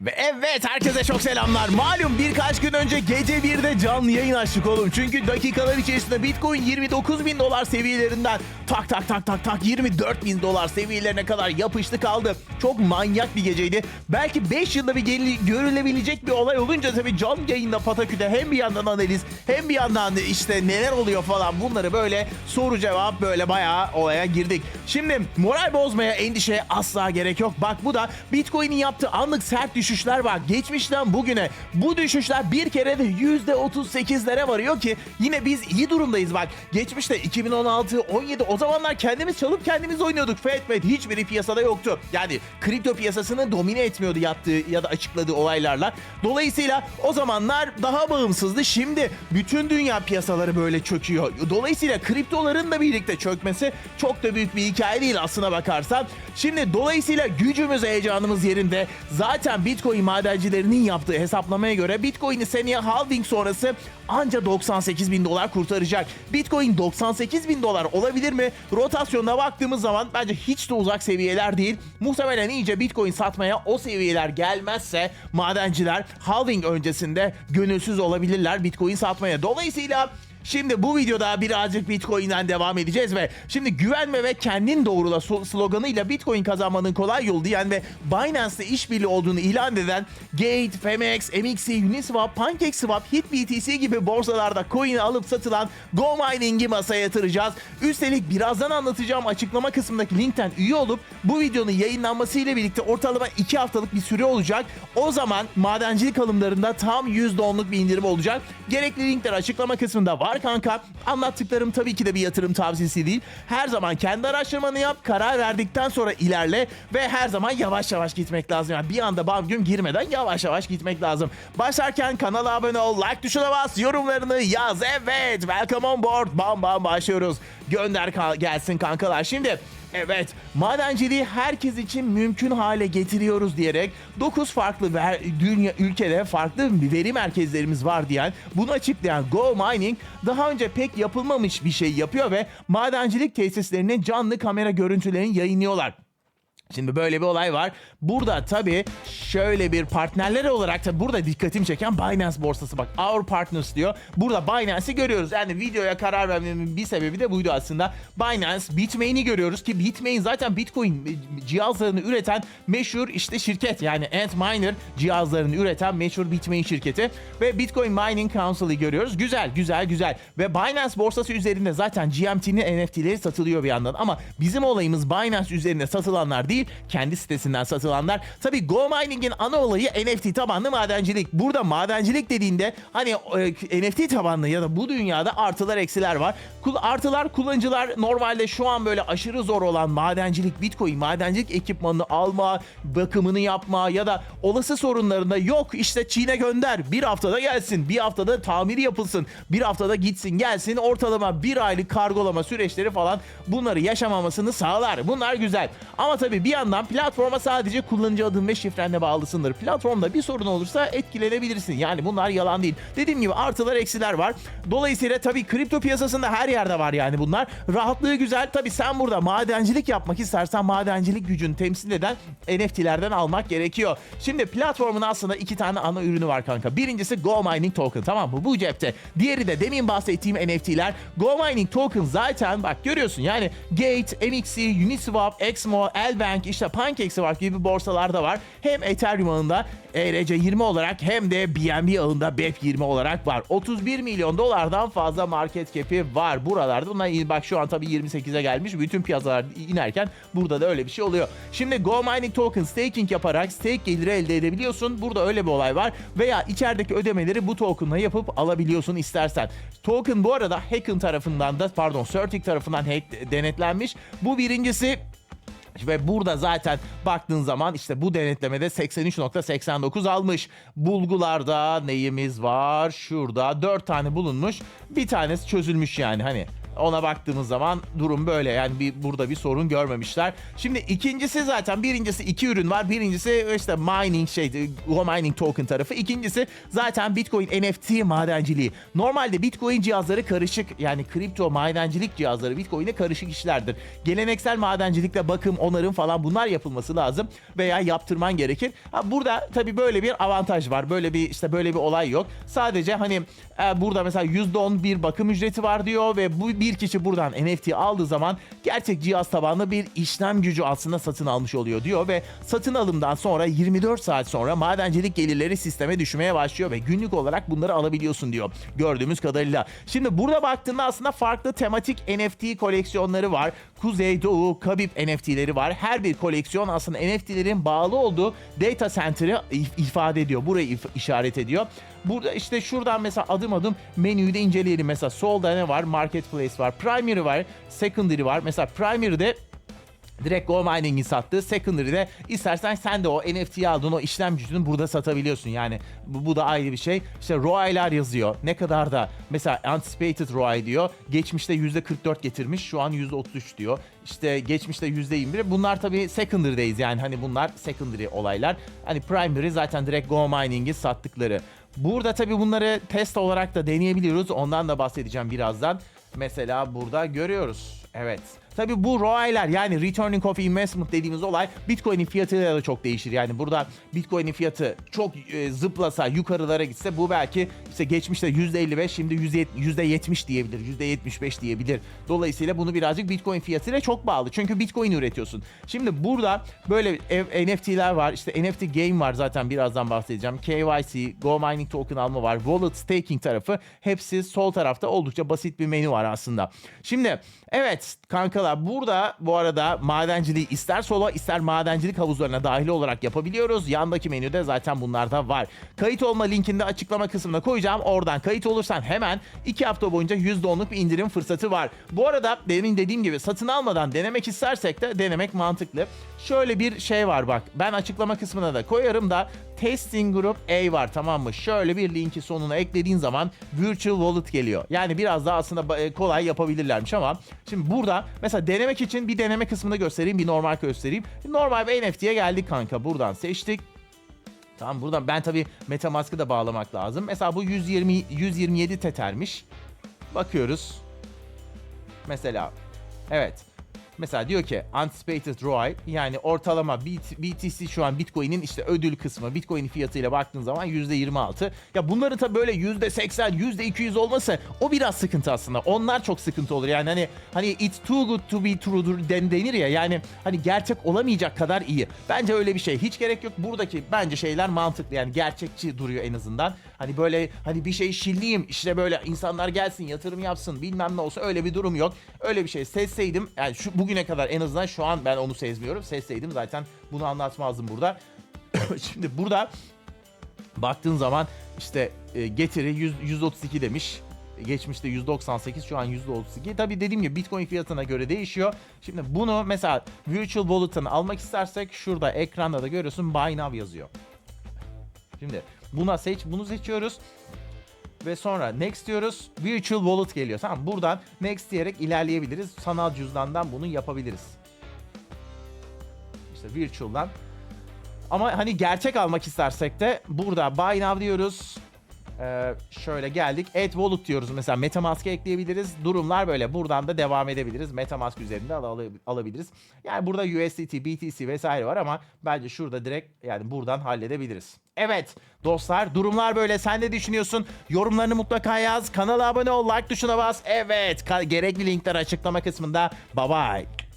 Ve evet herkese çok selamlar. Malum birkaç gün önce gece 1'de canlı yayın açtık oğlum. Çünkü dakikalar içerisinde Bitcoin 29 bin dolar seviyelerinden tak tak tak tak tak 24 bin dolar seviyelerine kadar yapıştı kaldı. Çok manyak bir geceydi. Belki 5 yılda bir gel- görülebilecek bir olay olunca tabii canlı yayında Patakü'de hem bir yandan analiz hem bir yandan işte neler oluyor falan bunları böyle soru cevap böyle bayağı olaya girdik. Şimdi moral bozmaya endişeye asla gerek yok. Bak bu da Bitcoin'in yaptığı anlık sert düşüşler var. Geçmişten bugüne bu düşüşler bir kere de %38'lere varıyor ki yine biz iyi durumdayız bak. Geçmişte 2016, 17 o zamanlar kendimiz çalıp kendimiz oynuyorduk. FedFed hiçbiri piyasada yoktu. Yani kripto piyasasını domine etmiyordu yaptığı ya da açıkladığı olaylarla. Dolayısıyla o zamanlar daha bağımsızdı. Şimdi bütün dünya piyasaları böyle çöküyor. Dolayısıyla kriptoların da birlikte çökmesi çok da büyük bir hikaye değil aslına bakarsan. Şimdi dolayısıyla gücümüz, heyecanımız yerinde. Zaten Bitcoin madencilerinin yaptığı hesaplamaya göre Bitcoin'i seneye halving sonrası anca 98 bin dolar kurtaracak. Bitcoin 98 bin dolar olabilir mi? Rotasyonda baktığımız zaman bence hiç de uzak seviyeler değil. Muhtemelen iyice Bitcoin satmaya o seviyeler gelmezse madenciler halving öncesinde gönülsüz olabilirler Bitcoin satmaya. Dolayısıyla Şimdi bu videoda birazcık Bitcoin'den devam edeceğiz ve şimdi güvenme ve kendin doğrula sloganıyla Bitcoin kazanmanın kolay yolu diyen ve Binance'le işbirliği olduğunu ilan eden Gate, Femex, MXC, Uniswap, PancakeSwap, HitBTC gibi borsalarda coin'i alıp satılan Go masaya yatıracağız. Üstelik birazdan anlatacağım açıklama kısmındaki linkten üye olup bu videonun yayınlanmasıyla birlikte ortalama 2 haftalık bir süre olacak. O zaman madencilik alımlarında tam %10'luk bir indirim olacak. Gerekli linkler açıklama kısmında var kanka. Anlattıklarım tabii ki de bir yatırım tavsiyesi değil. Her zaman kendi araştırmanı yap, karar verdikten sonra ilerle ve her zaman yavaş yavaş gitmek lazım. Yani bir anda bam güm girmeden yavaş yavaş gitmek lazım. Başlarken kanala abone ol, like tuşuna bas, yorumlarını yaz. Evet, welcome on board. Bam bam başlıyoruz. Gönder ka- gelsin kankalar. Şimdi Evet, madenciliği herkes için mümkün hale getiriyoruz diyerek 9 farklı ver, dünya ülkede farklı veri merkezlerimiz var diyen, bunu açıklayan Go Mining daha önce pek yapılmamış bir şey yapıyor ve madencilik tesislerinin canlı kamera görüntülerini yayınlıyorlar. Şimdi böyle bir olay var. Burada tabii şöyle bir partnerler olarak da burada dikkatimi çeken Binance borsası bak. Our Partners diyor. Burada Binance'i görüyoruz. Yani videoya karar vermemin bir sebebi de buydu aslında. Binance, Bitmain'i görüyoruz ki Bitmain zaten Bitcoin cihazlarını üreten meşhur işte şirket. Yani Antminer cihazlarını üreten meşhur Bitmain şirketi ve Bitcoin Mining Council'ı görüyoruz. Güzel, güzel, güzel. Ve Binance borsası üzerinde zaten GMT'nin NFT'leri satılıyor bir yandan ama bizim olayımız Binance üzerinde satılanlar değil, kendi sitesinden satılanlar. Tabii Go Mining'in ana olayı NFT tabanlı madencilik. Burada madencilik dediğinde hani e, NFT tabanlı ya da bu dünyada artılar eksiler var. Kul, artılar kullanıcılar normalde şu an böyle aşırı zor olan madencilik, Bitcoin, madencilik ekipmanını alma, bakımını yapma ya da olası sorunlarında yok işte Çin'e gönder. Bir haftada gelsin, bir haftada tamiri yapılsın, bir haftada gitsin gelsin ortalama bir aylık kargolama süreçleri falan bunları yaşamamasını sağlar. Bunlar güzel. Ama tabii bir yandan platforma sadece kullanıcı adın ve şifrenle bağlısındır. Platformda bir sorun olursa etkilenebilirsin. Yani bunlar yalan değil. Dediğim gibi artılar eksiler var. Dolayısıyla tabii kripto piyasasında her yerde var yani bunlar. Rahatlığı güzel. Tabii sen burada madencilik yapmak istersen madencilik gücünü temsil eden NFT'lerden almak gerekiyor. Şimdi platformun aslında iki tane ana ürünü var kanka. Birincisi Go Mining Token tamam mı? Bu cepte. Diğeri de demin bahsettiğim NFT'ler. Go Mining Token zaten bak görüyorsun yani Gate, MXC, Uniswap, Exmo, Elbank, işte PancakeSwap gibi borsalarda var. Hem Ethereum ağında ERC20 olarak hem de BNB ağında BEP20 olarak var. 31 milyon dolardan fazla market cap'i var buralarda. Bunlar bak şu an tabii 28'e gelmiş. Bütün piyasalar inerken burada da öyle bir şey oluyor. Şimdi Go Mining Token staking yaparak stake geliri elde edebiliyorsun. Burada öyle bir olay var. Veya içerideki ödemeleri bu tokenla yapıp alabiliyorsun istersen. Token bu arada Hacken tarafından da pardon Certic tarafından denetlenmiş. Bu birincisi ve burada zaten baktığın zaman işte bu denetlemede 83.89 almış. Bulgularda neyimiz var? Şurada 4 tane bulunmuş. Bir tanesi çözülmüş yani hani Ona baktığımız zaman durum böyle. Yani bir burada bir sorun görmemişler. Şimdi ikincisi zaten birincisi iki ürün var. Birincisi işte mining şey Go mining token tarafı. İkincisi zaten Bitcoin NFT madenciliği. Normalde Bitcoin cihazları karışık yani kripto madencilik cihazları Bitcoin'e karışık işlerdir. Geleneksel madencilikle bakım, onarım falan bunlar yapılması lazım veya yaptırman gerekir. Ha, burada tabii böyle bir avantaj var. Böyle bir işte böyle bir olay yok. Sadece hani e, burada mesela %10 bir bakım ücreti var diyor ve bu bir kişi buradan NFT aldığı zaman gerçek cihaz tabanlı bir işlem gücü aslında satın almış oluyor diyor ve satın alımdan sonra 24 saat sonra madencilik gelirleri sisteme düşmeye başlıyor ve günlük olarak bunları alabiliyorsun diyor gördüğümüz kadarıyla. Şimdi burada baktığında aslında farklı tematik NFT koleksiyonları var. Kuzey, Doğu, Kabip NFT'leri var. Her bir koleksiyon aslında NFT'lerin bağlı olduğu data center'ı if- ifade ediyor. Burayı if- işaret ediyor. Burada işte şuradan mesela adım adım menüyü de inceleyelim. Mesela solda ne var? Marketplace var. Primary var. Secondary var. Mesela Primary'de Direkt Go Mining'in sattığı secondary'de istersen sen de o NFT'yi aldığın o işlem gücünü burada satabiliyorsun. Yani bu, bu da ayrı bir şey. İşte ROI'lar yazıyor. Ne kadar da mesela anticipated ROI diyor. Geçmişte %44 getirmiş. Şu an %33 diyor. İşte geçmişte %21. Bunlar tabii secondary'deyiz. Yani hani bunlar secondary olaylar. Hani primary zaten direkt Go Mining'i sattıkları. Burada tabii bunları test olarak da deneyebiliyoruz. Ondan da bahsedeceğim birazdan. Mesela burada görüyoruz. Evet. Tabi bu ROI'ler yani Returning of Investment dediğimiz olay Bitcoin'in fiyatıyla da çok değişir. Yani burada Bitcoin'in fiyatı çok e, zıplasa yukarılara gitse bu belki işte geçmişte %55 şimdi %70 diyebilir. %75 diyebilir. Dolayısıyla bunu birazcık Bitcoin fiyatıyla çok bağlı. Çünkü Bitcoin üretiyorsun. Şimdi burada böyle NFT'ler var. İşte NFT Game var zaten birazdan bahsedeceğim. KYC, Go Mining Token alma var. Wallet Staking tarafı hepsi sol tarafta oldukça basit bir menü var aslında. Şimdi evet kankalar burada bu arada madenciliği ister solo ister madencilik havuzlarına dahil olarak yapabiliyoruz. Yandaki menüde zaten bunlar da var. Kayıt olma linkini de açıklama kısmına koyacağım. Oradan kayıt olursan hemen 2 hafta boyunca %10'luk bir indirim fırsatı var. Bu arada demin dediğim gibi satın almadan denemek istersek de denemek mantıklı. Şöyle bir şey var bak. Ben açıklama kısmına da koyarım da Testing Group A var tamam mı? Şöyle bir linki sonuna eklediğin zaman Virtual Wallet geliyor. Yani biraz daha aslında e, kolay yapabilirlermiş ama şimdi burada mesela denemek için bir deneme kısmını göstereyim, bir normal göstereyim. Normal bir NFT'ye geldik kanka. Buradan seçtik. Tamam buradan ben tabii MetaMask'ı da bağlamak lazım. Mesela bu 120 127 Tether'miş. Bakıyoruz. Mesela evet. Mesela diyor ki anticipated ROI yani ortalama BT- BTC şu an Bitcoin'in işte ödül kısmı Bitcoin fiyatıyla baktığın zaman %26. Ya bunların tabii böyle %80, %200 olması o biraz sıkıntı aslında. Onlar çok sıkıntı olur. Yani hani hani it's too good to be true'dur den denir ya. Yani hani gerçek olamayacak kadar iyi. Bence öyle bir şey. Hiç gerek yok. Buradaki bence şeyler mantıklı. Yani gerçekçi duruyor en azından. Hani böyle hani bir şey şilliyim işte böyle insanlar gelsin yatırım yapsın bilmem ne olsa öyle bir durum yok. Öyle bir şey sezseydim yani şu bugüne kadar en azından şu an ben onu sezmiyorum. Sezseydim zaten bunu anlatmazdım burada. Şimdi burada baktığın zaman işte e, getiri 100, 132 demiş. Geçmişte 198 şu an 132. Tabi dediğim gibi Bitcoin fiyatına göre değişiyor. Şimdi bunu mesela Virtual Wallet'ını almak istersek şurada ekranda da görüyorsun Buy Now yazıyor. Şimdi buna seç, bunu seçiyoruz. Ve sonra next diyoruz. Virtual Wallet geliyor. Tamam buradan next diyerek ilerleyebiliriz. Sanal cüzdandan bunu yapabiliriz. İşte virtual'dan. Ama hani gerçek almak istersek de burada buy now diyoruz. Ee, şöyle geldik. Add wallet diyoruz mesela Metamask'e ekleyebiliriz. Durumlar böyle. Buradan da devam edebiliriz. Metamask üzerinde al- al- alabiliriz. Yani burada USDT, BTC vesaire var ama bence şurada direkt yani buradan halledebiliriz. Evet dostlar durumlar böyle. Sen ne düşünüyorsun? Yorumlarını mutlaka yaz. Kanala abone ol. Like tuşuna bas. Evet. gerekli linkler açıklama kısmında. Bye bye.